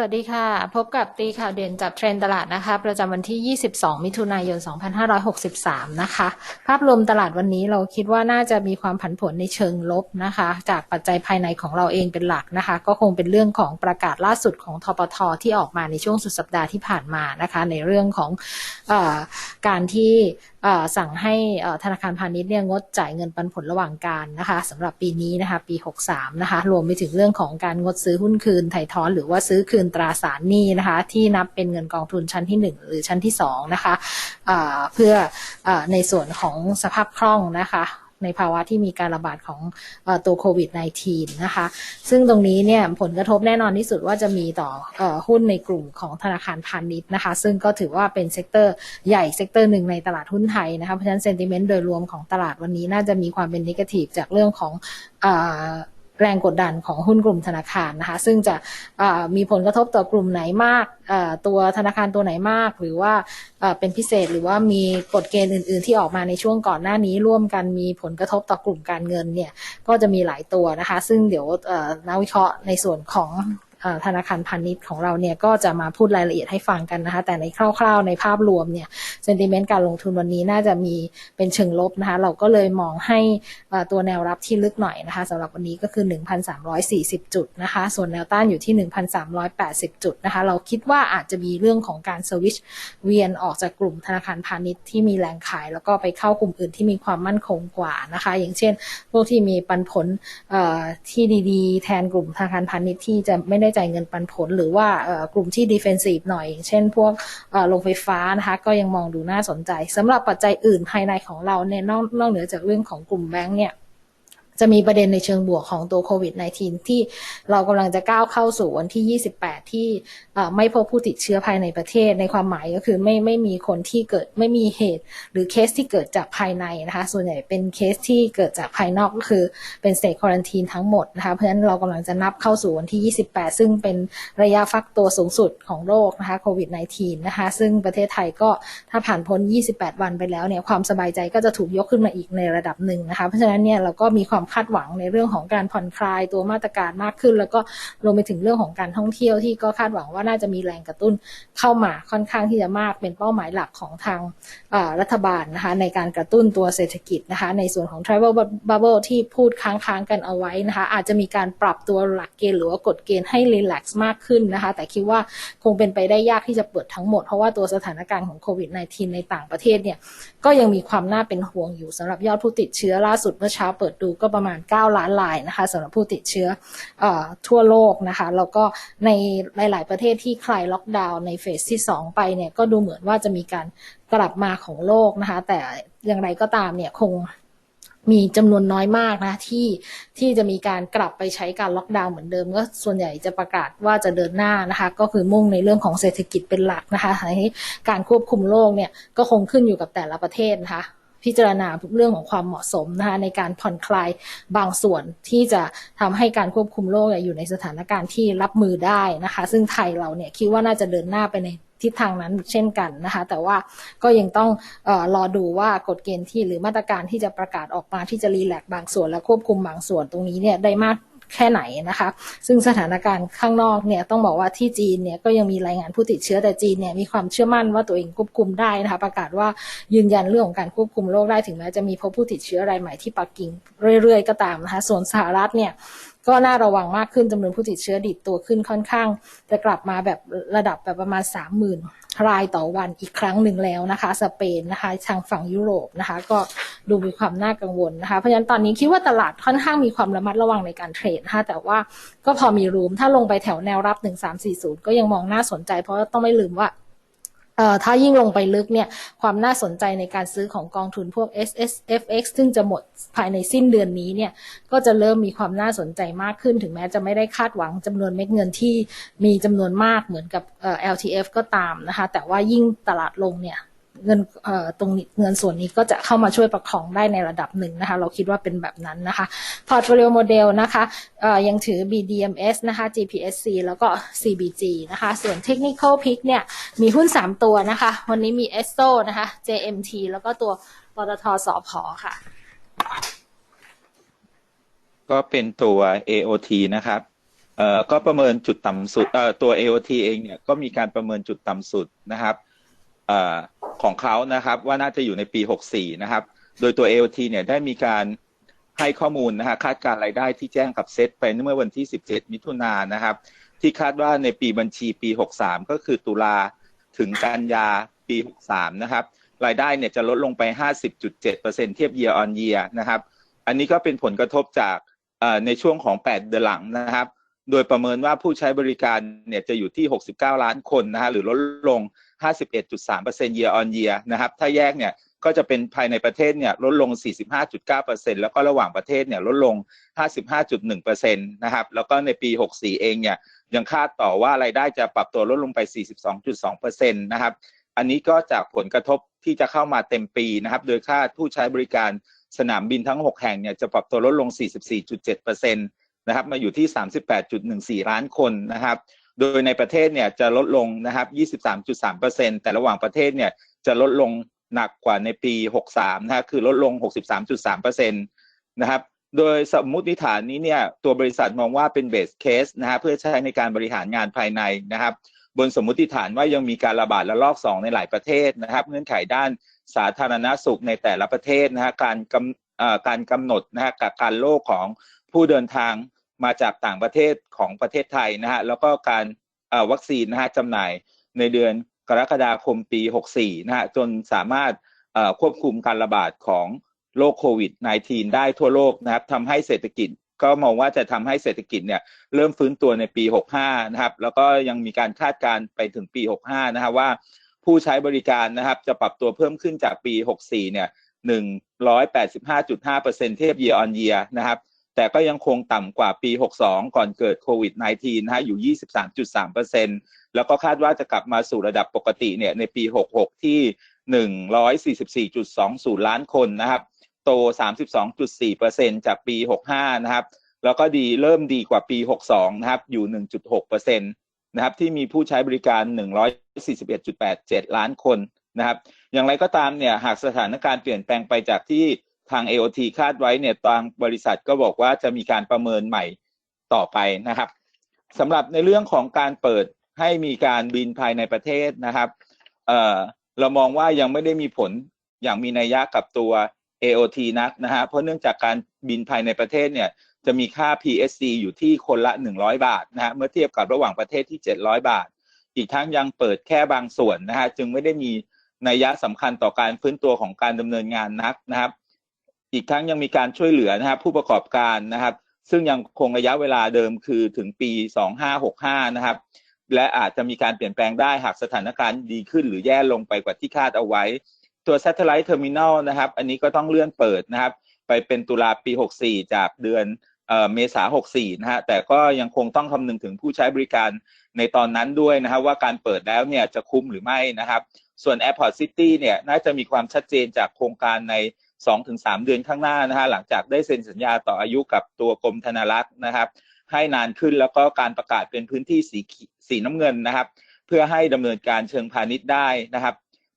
สวัสดีค่ะ พบกับตีข่าวเด่นจับเทรนตลาดนะคะ ประจำวันที่ 22 มิถุนายน 2563 นะคะ ภาพรวมตลาดวันนี้เราคิดว่าน่าจะมีความผันผวนในเชิงลบนะคะ จากปัจจัยภายในของเราเองเป็นหลักนะคะ ก็คงเป็นเรื่องของประกาศล่าสุดของทปทที่ออกมาในช่วงสุดสัปดาห์ที่ผ่านมานะคะ ในเรื่องของอการที่สั่งให้ธนาคารพาณิชย์เนี่ยงดจ่ายเงินปันผลระหว่างการนะคะสำหรับปีนี้นะคะปี 63 นะคะรวมไปถึงเรื่องของการงดซื้อหุ้นคืนไถ่ถอนหรือว่าซื้อคืนตราสารหนี้นะคะที่นับเป็นเงินกองทุนชั้นที่ 1 หรือชั้นที่2นะคะะเพื่ออในส่วนของสภาพคล่องนะคะ ในภาวะที่มีการระบาดของอตัวโควิด -19 นะคะ ซึ่งตรงนี้เนี่ยผลกระทบแน่นอนที่สุดว่าจะมีต่ออหุ้นในกลุ่มของธนาคารพาณิชย์นะคะ ซึ่งก็ถือว่าเป็นเซกเตอร์ใหญ่เซกเตอร์หนึ่งในตลาดหุ้นไทยนะคะ เพราะฉะนั้นเซนติเมนต์โดยรวมของตลาดวันนี้น่าจะมีความเป็นนิเกทีฟจากเรื่องของ แรงกดดันของหุ้นกลุ่มธนาคารนะคะ ซึ่งจะมีผลกระทบต่อกลุ่มไหนมาก ตัวธนาคารตัวไหนมาก หรือว่าเป็นพิเศษหรือว่ามีกฎเกณฑ์อื่น ๆ ที่ออกมาในช่วงก่อนหน้านี้ร่วมกันมีผลกระทบต่อกลุ่มการเงินเนี่ยก็จะมีหลายตัวนะคะ ซึ่งเดี๋ยวนักวิเคราะห์ในส่วนของธนาคารพาณิชย์ของเราเนี่ยก็จะมาพูดรายละเอียดให้ฟังกันนะคะ แต่ในคร่าว ๆ ในภาพรวมเนี่ย ซนติเมนต์การลงทุนวันนี้น่าจะมีเป็นเชิงลบนะคะ เราก็เลยมองให้ตัวแนวรับที่ลึกหน่อยนะคะสำหรับวันนี้ก็คือ 1,340 จุดนะคะ ส่วนแนวต้านอยู่ที่ 1,380 จุดนะคะ เราคิดว่าอาจจะมีเรื่องของการสวิชเวียนออกจากกลุ่มธนาคารพาณิชย์ที่มีแรงขาย แล้วก็ไปเข้ากลุ่มอื่นที่มีความมั่นคงกว่านะคะ อย่างเช่น พวกที่มีปันผลที่ดีๆ แทนกลุ่มธนาคารพาณิชย์ที่จะไม่ได้จ่ายเงินปันผล หรือว่ากลุ่มที่ดิเฟนซีฟหน่อยอย่างเช่น พวกโรงไฟฟ้านะคะก็ยังมองดูน่าสนใจสำหรับปัจจัยอื่นภายในของเราเนี่ยนอกนอกเหนือจากเรื่องของกลุ่มแบงก์เนี่ย จะมีประเด็นในเชิงบวกของตัวโควิด -19 ที่เรากำลังจะก้าวเข้าสู่วันที่ 28 ที่ไม่พบผู้ติดเชื้อภายในประเทศในความหมายก็คือไม่ไม่มีคนที่เกิดไม่มีเหตุ หรือเคสที่เกิดจากภายในนะคะ ส่วนใหญ่เป็นเคสที่เกิดจากภายนอกก็คือเป็น state quarantine ทั้งหมดนะคะ เพราะฉะนั้นเรากำลังจะนับเข้าสู่วันที่ 28 ซึ่งเป็นระยะฟักตัวสูงสุดของโรคนะคะโควิด -19 นะคะ ซึ่งประเทศไทยก็ถ้าผ่านพ้น 28 วันไปแล้วเนี่ยความสบายใจก็จะถูกยกขึ้นมาอีกในระดับหนึ่งนะคะ เพราะฉะนั้นเนี่ยเราก็มีความคาดหวังในเรื่องของการผ่อนคลายตัวมาตรการมากขึ้น แล้วก็รวมไปถึงเรื่องของการท่องเที่ยวที่ก็คาดหวังว่าน่าจะมีแรงกระตุ้นเข้ามาค่อนข้างที่จะมากเป็นเป้าหมายหลักของทางรัฐบาลนะคะในการกระตุ้นตัวเศรษฐกิจนะคะในส่วนของ travel bubble ที่พูดค้างๆกันเอาไว้นะคะอาจจะมีการปรับตัวหลักเกณฑ์หรือว่ากฎเกณฑ์ให้ relax มากขึ้นนะคะแต่คิดว่าคงเป็นไปได้ยากที่จะเปิดทั้งหมด เพราะว่าตัวสถานการณ์ของโควิด -19 ในต่างประเทศเนี่ยก็ยังมีความน่าเป็นห่วงอยู่สำหรับยอดผู้ติดเชื้อล่าสุดเมื่อเช้าเปิดดูก็ประประมาณ 9 ล้านรายนะคะสำหรับผู้ติดเชื้ออทั่วโลกนะคะแล้วก็ในหลาย ๆ ประเทศที่คลายล็อกดาวน์ในเฟสที่ 2 ไปเนี่ยก็ดูเหมือนว่าจะมีการกลับมาของโลกนะคะแต่อย่างไรก็ตามเนี่ยคงมีจำนวนน้อยมากนะที่ที่จะมีการกลับไปใช้การล็อกดาวน์เหมือนเดิม ก็ส่วนใหญ่จะประกาศว่าจะเดินหน้านะคะก็คือมุ่งในเรื่องของเศรษฐกิจเป็นหลักนะคะให้การควบคุมโรคเนี่ยก็คงขึ้นอยู่กับแต่ละประเทศนะคะ พิจารณาเรื่องของความเหมาะสมนะคะในการผ่อนคลายบางส่วนที่จะทำให้การควบคุมโรคอยู่ในสถานการณ์ที่รับมือได้นะคะ ซึ่งไทยเราเนี่ยคิดว่าน่าจะเดินหน้าไปในทิศทางนั้นเช่นกันนะคะ แต่ว่าก็ยังต้องออรอดูว่ากฎเกณฑ์ที่หรือมาตรการที่จะประกาศออกมาที่จะรีแลกซ์บางส่วนและควบคุมบางส่วนตรงนี้เนี่ยได้มาก แค่ไหนนะคะ ซึ่งสถานการณ์ข้างนอกเนี่ยต้องบอกว่าที่จีนเนี่ยก็ยังมีรายงานผู้ติดเชื้อแต่จีนเนี่ยมีความเชื่อมั่นว่าตัวเองควบคุมได้นะคะ ประกาศว่ายืนยันเรื่องของการควบคุมโรคได้ถึงแม้จะมีพบผู้ติดเชื้อรายใหม่ที่ปักกิ่งเรื่อยๆก็ตามนะคะ ส่วนสหรัฐเนี่ย ก็น่าระวังมากขึ้นจำนวนผู้ติดเชื้อดิดตัวขึ้นค่อนข้าง จะกลับมาแบบระดับแบบประมาณ 30,000 รายต่อวันอีกครั้งหนึ่งแล้วนะคะ สเปนนะคะทางฝั่งยุโรปนะคะ ก็ดูมีความน่ากังวลนะคะ เพราะฉะนั้นตอนนี้คิดว่าตลาดค่อนข้างมีความระมัดระวังในการเทรดนะคะแต่ว่าก็พอมีรูมถ้าลงไปแถวแนวรับ 1340 ก็ยังมองน่าสนใจ เพราะต้องไม่ลืมว่า ถ้ายิ่งลงไปลึกเนี่ยความน่าสนใจในการซื้อของกองทุนพวก S S F X ซึ่งจะหมดภายในสิ้นเดือนนี้เนี่ยก็จะเริ่มมีความน่าสนใจมากขึ้น ถึงแม้จะไม่ได้คาดหวังจำนวนเม็ดเงินที่มีจำนวนมากเหมือนกับ L T F ก็ตามนะคะ แต่ว่ายิ่งตลาดลงเนี่ย เงินตรงเงินส่วนนี้ก็จะเข้ามาช่วยประคองได้ในระดับหนึ่งนะคะ เราคิดว่าเป็นแบบนั้นนะคะ Portfolio Model นะคะยังถือ BDMs นะคะ GPSC แล้วก็ CBG นะคะ ส่วน Technical Pick เนี่ยมีหุ้น 3 ตัวนะคะ วันนี้มี ESSO นะคะ JMT แล้วก็ตัวปตทสอพอค่ะ ก็เป็นตัว AOT นะครับเอ่อก็ประเมินจุดต่ำสุดเอ่อตัว AOT เองเนี่ยก็มีการประเมินจุดต่ำสุดนะครับเอ่อ ของเขานะครับ ว่าน่าจะอยู่ในปี 64 นะครับ โดยตัว AOT เนี่ยได้มีการให้ข้อมูลนะฮะคาดการรายได้ที่แจ้งกับเซตไปเมื่อวันที่ 17 มิถุนายนนะครับ ที่คาดว่าในปีบัญชีปี 63 ก็คือตุลาถึงกันยาปี 63 นะครับ รายได้เนี่ยจะลดลงไป 50.7%เทียบ year on year นะครับ อันนี้ก็เป็นผลกระทบจากในช่วงของ 8 เดือนหลังนะครับ โดยประเมินว่าผู้ใช้บริการเนี่ยจะอยู่ที่ 69 ล้านคนนะฮะหรือลดลง 51.3% year on year นะครับ ถ้าแยกเนี่ยก็จะเป็นภายในประเทศเนี่ยลดลง 45.9%แล้วก็ระหว่างประเทศเนี่ยลดลง 55.1%นะครับ แล้วก็ในปี 64 เองเนี่ยยังคาดต่อว่ารายได้จะปรับตัวลดลงไป 42.2%นะครับ อันนี้ก็จากผลกระทบที่จะเข้ามาเต็มปีนะครับ โดยคาดผู้ใช้บริการสนามบินทั้ง 6 แห่งเนี่ยจะปรับตัวลดลง 44.7%นะครับ มาอยู่ที่ 38.14 ล้านคนนะครับ โดยในประเทศเนี่ยจะลดลงนะครับ 23.3%แต่ระหว่างประเทศเนี่ยจะลดลงหนักกว่าในปี 63 นะฮะคือลดลง 63.3%นะครับ โดยสมมุติฐานนี้เนี่ยตัวบริษัทมองว่าเป็นเบสเคสนะฮะเพื่อใช้ในการบริหารงานภายในนะครับ บนสมมุติฐานว่ายังมีการระบาดระลอก 2 ในหลายประเทศนะครับ เงื่อนไขด้านสาธารณสุขในแต่ละประเทศนะฮะการกำการกำหนดนะฮะกับการโลกของผู้เดินทาง มาจากต่างประเทศของประเทศไทยนะฮะแล้วก็การวัคซีนนะฮะจำหน่ายในเดือนกรกฎาคมปี 64 นะฮะจนสามารถควบคุมการระบาดของโรคโควิด -19 ได้ทั่วโลกนะครับทำให้เศรษฐกิจก็มองว่าจะทำให้เศรษฐกิจเนี่ยเริ่มฟื้นตัวในปี 65 นะครับ แล้วก็ยังมีการคาดการณ์ไปถึงปี 65 นะครับว่าผู้ใช้บริการนะครับจะปรับตัวเพิ่มขึ้นจากปี 64 เนี่ย 185.5%เทียบ year on year นะครับ แต่ก็ยังคงต่ำกว่าปี 62 ก่อนเกิดโควิด -19 นะฮะอยู่ 23.3%แล้วก็คาดว่าจะกลับมาสู่ระดับปกติเนี่ยในปี 66 ที่ 144.20 ล้านคนนะครับ โต 32.4%จากปี 65 นะครับ แล้วก็ดีเริ่มดีกว่าปี 62 นะครับ อยู่ 1.6%นะครับที่มีผู้ใช้บริการ 141.87 ล้านคนนะครับ อย่างไรก็ตามเนี่ยหากสถานการณ์เปลี่ยนแปลงไปจากที่ ทาง AOT คาดไว้เนี่ยทางบริษัทก็บอกว่าจะมีการประเมินใหม่ต่อไปนะครับสำหรับในเรื่องของการเปิดให้มีการบินภายในประเทศนะครับเอ่อเรามองว่ายังไม่ได้มีผลอย่างมีนัยยะกับตัว AOT นักนะฮะเพราะเนื่องจากการบินภายในประเทศเนี่ยจะมีค่า PSC อยู่ที่คนละ 100 บาทนะฮะเมื่อเทียบกับระหว่างประเทศที่ 700 บาท อีกทั้งยังเปิดแค่บางส่วนนะฮะจึงไม่ได้มีนัยยะสำคัญต่อการฟื้นตัวของการดำเนินงานนักนะครับ อีกทั้งยังมีการช่วยเหลือนะครับผู้ประกอบการนะครับ ซึ่งยังคงระยะเวลาเดิมคือถึงปี 2565 นะครับ และอาจจะมีการเปลี่ยนแปลงได้หากสถานการณ์ดีขึ้นหรือแย่ลงไปกว่าที่คาดเอาไว้ ตัว Satellite Terminal นะครับ อันนี้ก็ต้องเลื่อนเปิดนะครับ ไปเป็นตุลาปี 64 จากเดือนเออเมษา64 นะฮะ แต่ก็ยังคงต้องคำนึงถึงผู้ใช้บริการในตอนนั้นด้วยนะครับว่าการเปิดแล้วเนี่ยจะคุ้มหรือไม่นะครับ ส่วน Airport City เนี่ยน่าจะมีความชัดเจนจากโครงการใน 2-3เดือนข้างหน้านะฮะหลังจากได้เซ็นสัญญาต่ออายุกับตัวกรมธนารักษ์นะครับ ให้นานขึ้นแล้วก็การประกาศเป็นพื้นที่สีสีน้ำเงินนะครับ เพื่อให้ดำเนินการเชิงพาณิชย์ได้นะครับ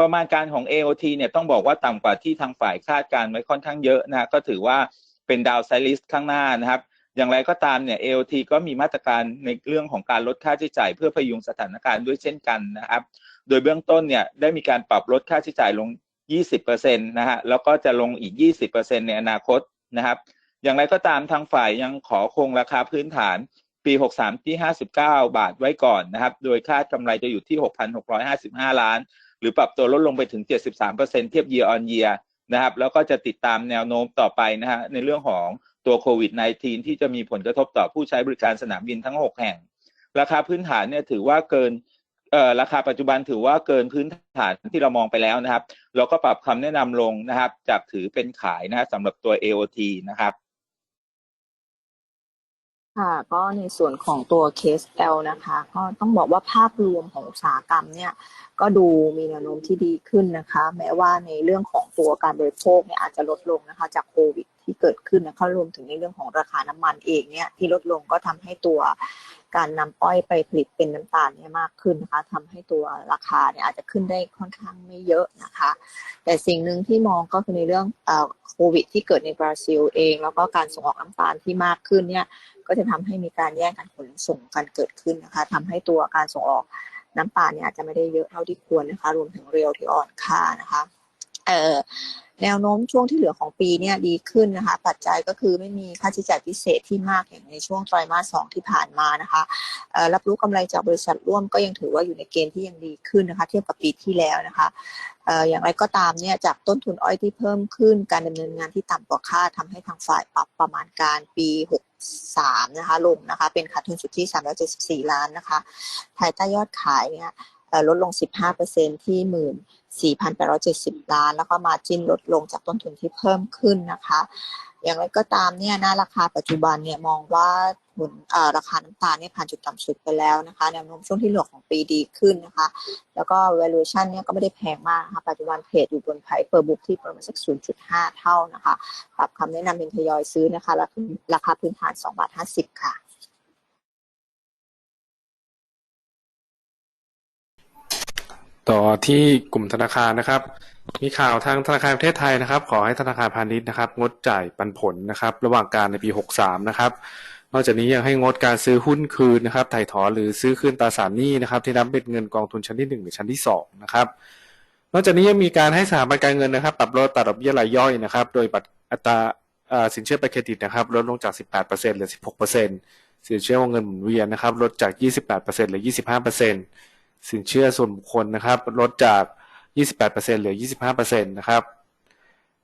ประมาณการของ AOT เนี่ยต้องบอกว่าต่ำกว่าที่ทางฝ่ายคาดการไว้ค่อนข้างเยอะนะฮะก็ถือว่าเป็นดาวไซลิสข้างหน้านะครับ อย่างไรก็ตามเนี่ย AOT ก็มีมาตรการในเรื่องของการลดค่าใช้จ่าย เพื่อพยุงสถานการณ์ด้วยเช่นกันนะครับ โดยเบื้องต้นเนี่ยได้มีการปรับลดค่าใช้จ่ายลง 20%นะฮะแล้วก็จะลงอีก 20%ในอนาคตนะครับ อย่างไรก็ตามทางฝ่ายยังขอคงราคาพื้นฐานปี 63 ที่ 59 บาทไว้ก่อนนะครับ โดยคาดกำไรจะอยู่ที่ 6,655 ล้าน หรือปรับตัวลดลงไปถึง 73%เทียบ year on year นะครับ แล้วก็จะติดตามแนวโน้มต่อไปนะฮะในเรื่องของตัวโควิด -19 ที่จะมีผลกระทบต่อผู้ใช้บริการสนามบินทั้ง 6 แห่ง ราคาพื้นฐานเนี่ยถือว่าเกิน ราคาปัจจุบันถือว่าเกินพื้นฐานที่เรามองไปแล้วนะครับ เราก็ปรับคำแนะนำลงนะครับ จากถือเป็นขายนะฮะสำหรับตัว AOT นะครับ ค่ะ ก็ในส่วนของตัว KSL นะคะ ก็ต้องบอกว่าภาพรวมของอุตสาหกรรมเนี่ย ก็ดูมีแนวโน้มที่ดีขึ้นนะคะ แม้ว่าในเรื่องของตัวการบริโภคเนี่ยอาจจะลดลงนะคะจากโควิดที่เกิดขึ้นนะคะรวมถึงในเรื่องของราคาน้ำมันเองเนี่ยที่ลดลงก็ทำให้ตัว การนำอ้อยไปผลิตเป็นน้ำตาลเนี่ยมากขึ้นนะคะทำให้ตัวราคาเนี่ยอาจจะขึ้นได้ค่อนข้างไม่เยอะนะคะ แต่สิ่งหนึ่งที่มองก็คือในเรื่องโควิดที่เกิดในบราซิลเอง แล้วก็การส่งออกน้ำตาลที่มากขึ้นเนี่ยก็จะทำให้มีการแย่งกันขนส่งกันเกิดขึ้นนะคะทำให้ตัวการส่งออกน้ำตาลเนี่ยอาจจะไม่ได้เยอะเท่าที่ควรนะคะ รวมถึงเรียวที่อ่อนค่านะคะเอ่อ แนวโน้มช่วงที่เหลือของปีเนี่ยดีขึ้นนะคะ ปัจจัยก็คือไม่มีค่าใช้จ่ายพิเศษที่มากอย่างในช่วงไตรมาสสองที่ผ่านมานะคะรับรู้กำไรจากบริษัทร่วมก็ยังถือว่าอยู่ในเกณฑ์ที่ยังดีขึ้นนะคะ เทียบกับปีที่แล้วนะคะอย่างไรก็ตามเนี่ยจากต้นทุนอ้อยที่เพิ่มขึ้นการดำเนินงานที่ต่ำกว่าคาดทำให้ทางฝ่ายปรับประมาณการปี 63 นะคะลงนะคะเป็นขาดทุนสุทธิ 374 ล้านนะคะภายใต้ยอดขายเนี่ยเอ่อลดลง 15%ที่หมื่น 4,870 ล้าน แล้วก็มาจิ้นลดลงจากต้นทุนที่เพิ่มขึ้นนะคะ อย่างไรก็ตามเนี่ยน้าราคาปัจจุบันเนี่ยมองว่าผลราคาน้ำตาลเนี่ยผ่านจุดต่ำสุดไปแล้วนะคะแนวโน้มช่วงที่เหลือของปีดีขึ้นนะคะ แล้วก็ valuation เนี่ยก็ไม่ได้แพงมากนะคะปัจจุบันเทรดอยู่บนไพ่เปอร์บุ๊กที่ประมาณสัก 0.5 เท่านะคะปรับคำแนะนำเป็นทยอยซื้อนะคะราคาราคาพื้นฐาน2บาท50 ค่ะ ต่อที่กลุ่มธนาคารนะครับ มีข่าวทางธนาคารประเทศไทยนะครับ ขอให้ธนาคารพาณิชย์นะครับ งดจ่ายปันผลนะครับ ระหว่างการในปี 63 นะครับนอกจากนี้ยังให้งดการซื้อหุ้นคืนนะครับถ่ายถอนหรือซื้อคืนตราสารหนี้นะครับ ที่นับเป็นเงินกองทุนชั้นที่ 1 หรือชั้นที่ 2 นะครับนอกจากนี้ยังมีการให้สถาบันการเงินนะครับ ปรับลดอัตราดอกเบี้ยรายย่อยนะครับ โดยบัตรอัตราสินเชื่อบัตรเครดิตนะครับลดลงจาก 18%เหลือ 16%สินเชื่อวงเงินหมุนเวียนนะครับลดจาก 28%เหลือ 25% สินเชื่อส่วนบุคคลนะครับ ลดจาก 28%เหลือ 25%นะครับ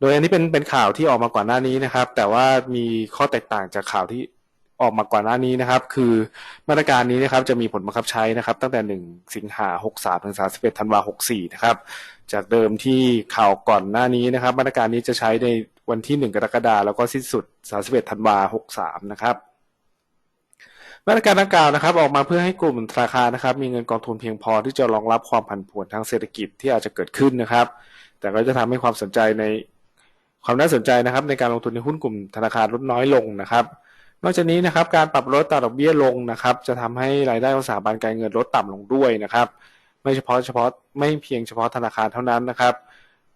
โดยอันนี้เป็นเป็นข่าวที่ออกมาก่อนหน้านี้นะครับ แต่ว่ามีข้อแตกต่างจากข่าวที่ออกมาก่อนหน้านี้นะครับ คือมาตรการนี้นะครับจะมีผลบังคับใช้นะครับ ตั้งแต่ 1 สิงหา 63 ถึง 31 ธันวา 64 นะครับ จากเดิมที่ข่าวก่อนหน้านี้นะครับ มาตรการนี้จะใช้ในวันที่ 1 กรกฎาคมแล้วก็สิ้นสุด 31 ธันวา 63 นะครับ มาตรการดังกล่าวนะครับ ออกมาเพื่อให้กลุ่มธนาคารนะครับ มีเงินกองทุนเพียงพอที่จะรองรับความผันผวนทางเศรษฐกิจที่อาจจะเกิดขึ้นนะครับ แต่ก็จะทำให้ความสนใจในความน่าสนใจนะครับ ในการลงทุนในหุ้นกลุ่มธนาคารลดน้อยลงนะครับ นอกจากนี้นะครับ การปรับลดอัตาดอกเบี้ยลงนะครับ จะทำให้รายได้ของสถาบันการเงินลดต่ำลงด้วยนะครับ ไม่เฉพาะเฉพาะไม่เพียงเฉพาะธนาคารเท่านั้นนะครับ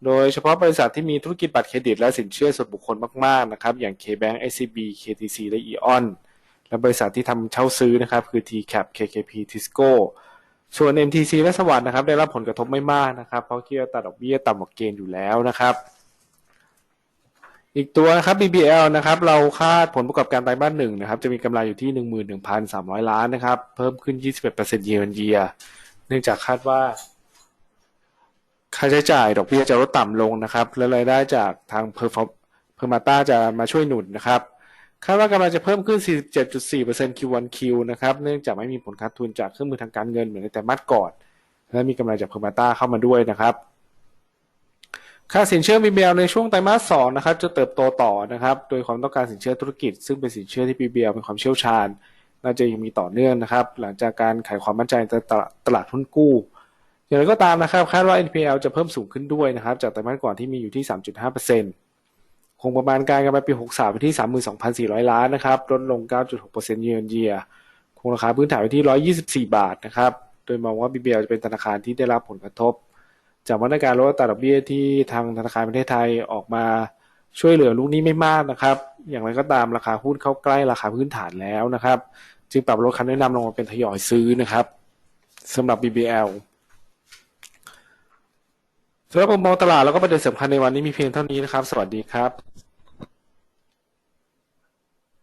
โดยเฉพาะบริษัทที่มีธุรกิจบัตรเครดิตและสินเชื่อส่วนบุคคลมาก ๆ นะครับ อย่าง KBank SCB KTC และ EON และบริษัทที่ทำเช่าซื้อนะครับ คือ TCAP KKP Tisco ส่วน MTC และสวัสด์นะครับ ได้รับผลกระทบไม่มากนะครับ เพราะคิดอัตราดอกเบี้ยต่ำกว่าเกณฑ์อยู่แล้วนะครับ อีกตัวนะครับ BBL นะครับ เราคาดผลประกอบการไตรมาสหนึ่งนะครับ จะมีกำไรอยู่ที่ 11,300 ล้านนะครับ เพิ่มขึ้น 21% year on year เนื่องจากคาดว่าค่าใช้จ่ายดอกเบี้ยจะลดต่ำลงนะครับ และรายได้จากทางเพอร์เพอร์มาต้าจะมาช่วยหนุนนะครับ คาดว่ากำไรจะเพิ่มขึ้น 47.4% Q1Q นะครับเนื่องจากไม่มีผลขาดทุนจากเครื่องมือทางการเงินเหมือนในแต่มาสก่อน และมีกำไรจากเพอร์มาต้าเข้ามาด้วยนะครับค่าสินเชื่อ BBL ในช่วงไตรมาส2นะครับจะเติบโตต่อนะครับโดยความต้องการสินเชื่อธุรกิจ ซึ่งเป็นสินเชื่อที่ BBL มีความเชี่ยวชาญ น่าจะยังมีต่อเนื่องนะครับ หลังจากการขายความมั่นใจในตลาดตลาดหุ้นกู้ อย่างไรก็ตามนะครับคาดว่า NPL จะเพิ่มสูงขึ้นด้วยนะครับจากไตรมาสก่อนที่มีอยู่ที่ 3.5% คงประมาณการกำไรปี 63ไปที่ 32,400 ล้านนะครับลดลง 9.6% year on year คงราคาพื้นฐานไว้ที่ 124 บาทนะครับโดยมองว่า BBL จะเป็นธนาคารที่ได้รับผลกระทบ จากมาตรการลดอัตราดอกเบี้ยที่ทางธนาคารประเทศไทยออกมาช่วยเหลือลูกนี้ไม่มากนะครับ อย่างไรก็ตามราคาหุ้นเข้าใกล้ราคาพื้นฐานแล้วนะครับ จึงปรับลดคำแนะนำลงมาเป็นทยอยซื้อนะครับสำหรับ BBL สำหรับมุมมองตลาดแล้วก็ประเด็นสำคัญในวันนี้มีเพียงเท่านี้นะครับ สวัสดีครับ